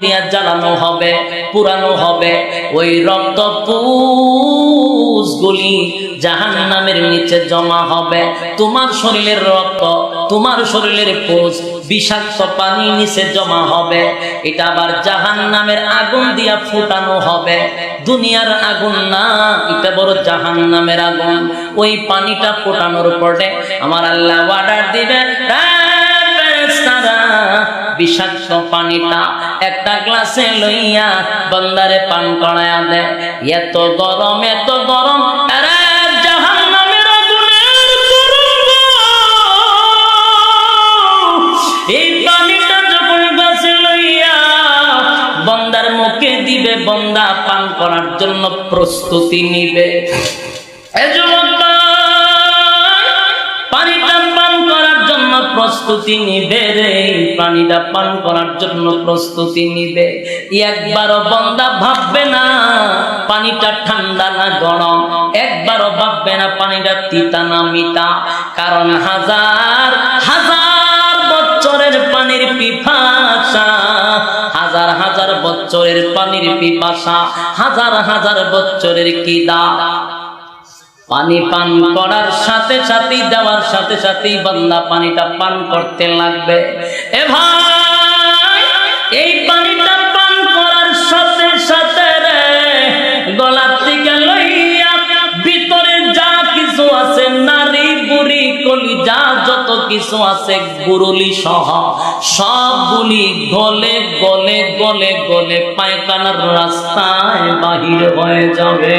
দিয়া জ্বালানো হবে, পুরানো হবে। ওই রক্ত পুষগুলি জাহান নামের নিচে জমা হবে। তোমার শরীরের রক্ত, তোমার শরীরের পুষ বিষাক্ত পানি নিচে জমা হবে। এটা আবার জাহান নামের আগুন দিয়া ফুটানো হবে। দুনিয়ার আগুন না, এটা বড় জাহান নামের আগুন। ওই পানিটা ফোটানোর পরে আমার আল্লাহ অর্ডার দিবে ফেরেশতারা বিষাক্ত পানিটা একটা গ্লাসে লইয়া বন্দারে পান করায়া দে। এত গরম এত গরম এই পানিটা লইয়া বন্দার দিবে, বন্দা পান করার জন্য প্রস্তুতি নিবে। এ প্রস্তুতি নিবে রে পানিটা পান করার জন্য প্রস্তুতি নিবে। একবারও বন্দা ভাববে না, পানিটা ঠান্ডা না গরম। একবারও ভাববে না পানিটা তিতা না মিতা কারণ হাজার হাজার বছরের পানির পিপাসা, হাজার হাজার বছরের পানির পিপাসা, হাজার হাজার বছরের কিদা। পানি পান করার সাথে সাথে দেওয়ার সাথে সাথেই বান্দা পানিটা পান করতে লাগবে। এ ভাই, এই পানিটা পান করার সাথে সাথে রে, গলার থেকে লইয়া ভিতরে যা কিছু আছে, নারী, বুড়ি, কলি, যা যত কিছু আছে, গুরুলি সহ সবগুলি গলে গলে গলে গলে পায়খানার রাস্তায় বাহির হয়ে যাবে।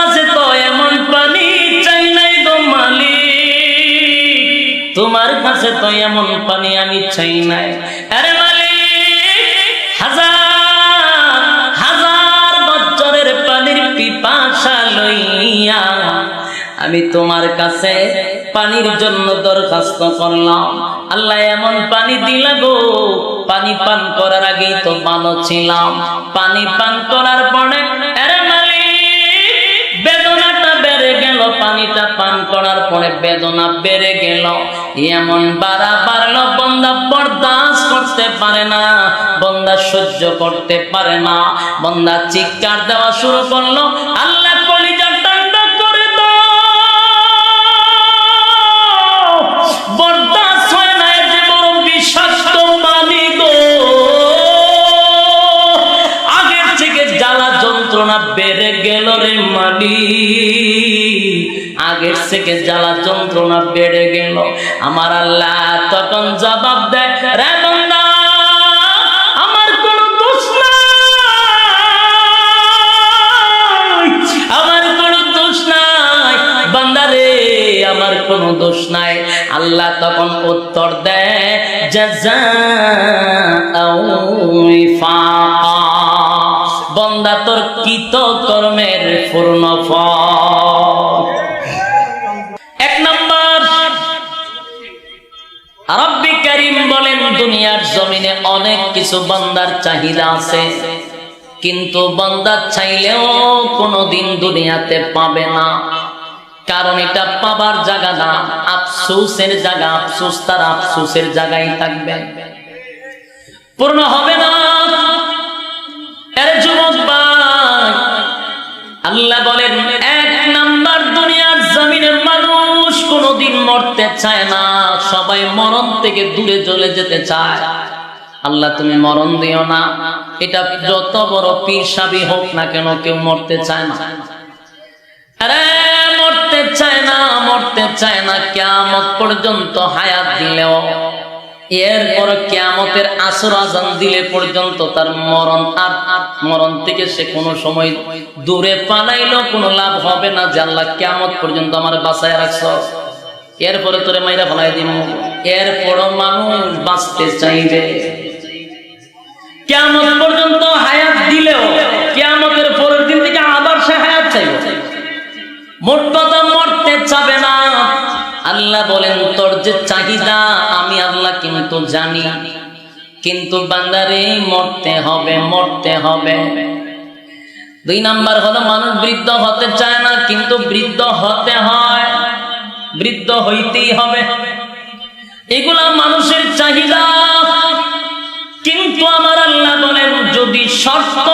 তোমার কাছে তো এমন পানি আমি চাই নাই। আরে হাজার হাজার বছরের পানির পিপাসা লইয়া আমি তোমার কাছে পানির জন্য দরখাস্ত করলাম। আল্লাহ এমন পানি দিলা গো, পানি পান করার আগেই তো ভালো ছিলাম। পানি পান করার পরে বেদনাটা বেড়ে গেল, পানিটা পান করার পরে বেদনা বেড়ে গেল। এমন বাড়া বাড়লো, বন্দা বরদাস করতে পারে না, বন্দা সহ্য করতে পারে না। বন্দা চিৎকার দেওয়া শুরু করল, আল্লাহ থেকে বেড়ে গেল রে মালি আগের থেকে জ্বালা যন্ত্রণা বেড়ে গেল। আমার আল্লাহ তখন জবাব দেয় আমার দোষ আমার কোনো দোষ নাই। আমার কোনো দোষ নাই। আল্লাহ তখন উত্তর দেয় উইফাকা। বন্দা তোর কৃত কর্মের পূর্ণ ফল। দুনিয়ার জমিনে অনেক কিছু বান্দার চাহিদা আছে। কিন্তু বান্দা চাইলেও কোনোদিন দুনিয়াতে পাবে না। কারণ এটা পাবার জায়গা না আফসোসের জায়গা আফসোস তার আফসোসের জায়গায় থাকবে। পূর্ণ হবে না। এর যুবক ভাই, আল্লাহ বলেন মরতে চায় না, সবাই মরণ থেকে দূরে চলে যেতে চায়। আল্লাহ, তুমি মরণ দিও না। এটা যত বড় পীর সাবি হোক না কেন, কেউ মরতে চায় না। মরতে চায় না, মরতে চায় না পর্যন্ত হায়াত দিলেও, এরপর কেয়ামতের আসর আজান দিলে পর্যন্ত তার মরণ আর মরণ থেকে সে কোনো সময় দূরে পালাইলো কোনো লাভ হবে না যে পর্যন্ত আমার বাসায় রাখছ। এরপরে তোরে মাইরা ফেলাই দিব। এরপরও মানুষ বাঁচতে চাইবে। কেয়ামত পর্যন্ত হায়াত দিলেও কেয়ামতের পরের দিন থেকে আবার সে হায়াত চাইবে। মোট মরতে চাবে না। আল্লাহ বলেন, তোর যে চাহিদা, আমি আল্লাহ কিন্তু জানি। কিন্তু বান্দারে, মরতে হবে মরতে হবে। দুই নাম্বার হলো, মানুষ বৃদ্ধ হতে চায় না, কিন্তু বৃদ্ধ হতে হয়। বৃদ্ধ হইতেই হবে। এগুলা মানুষের চাহিদা। কিন্তু আমার আল্লাহ বলেন যদি শর্ত